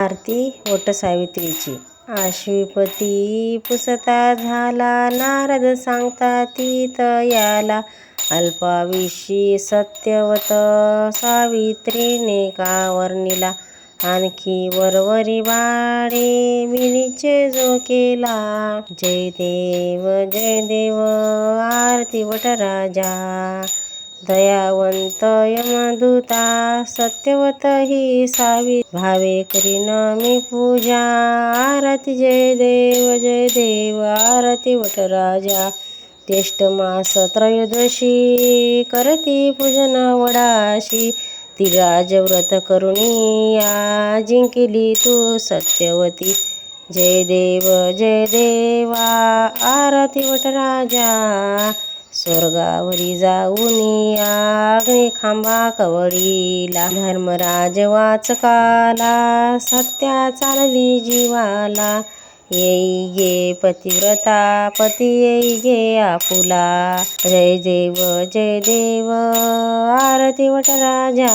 आरती वट सावित्रीची. आश्विपती पुसता झाला नारद सांगता ती याला अल्पाविषी सत्यवत सावित्रीने का वर्णिला आणखी वरवरी बाळे मिनीचे जो केला. जय देव जय देव आरती वटराजा दयावंत यमदूता सत्यवत ही सावी. भावे करीन मी पूजा आरती जय देव जय देव आरती वटराजा ज्येष्ठ मास त्रयोदशी करती पूजन वडाशी. ती राजव्रत करुणिया जिंकिली तू सत्यवती. जय देव जय देवा आरती वटराजा स्वर्गावरी जाऊन आग्ने खांबा कवडीला धर्मराज वाचकाला सत्या चालली जीवाला. येई गे पतिव्रता पती येई गे आपुला. जय देव जय देव आरती वटराजा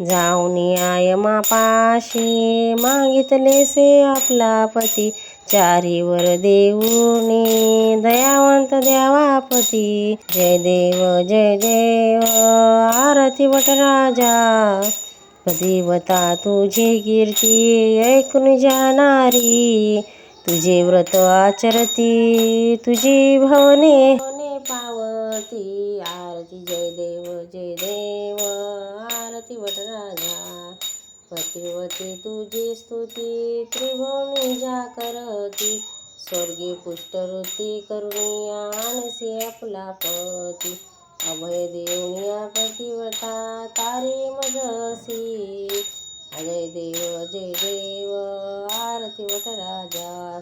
जाऊन याय मापाशी मागितले से आपला पती. चारीवर देऊनी दयावंत द्यावापती जय देव जय देव आरती वटराजा देवता तुझी कीर्ती ऐकून जाणारी. तुझे व्रत आचरती तुझी भवने पावती आरती जय देव जय देव आरती वटराजा पतिवती तुझी स्तुती त्रिभुवनी जा करती स्वर्गी पुष्टवृत्ती करुणी आणसी आपला पती. अभय देऊनिया प्रतिवता तारे मजसी अजय देव जय देव आरती वटराजा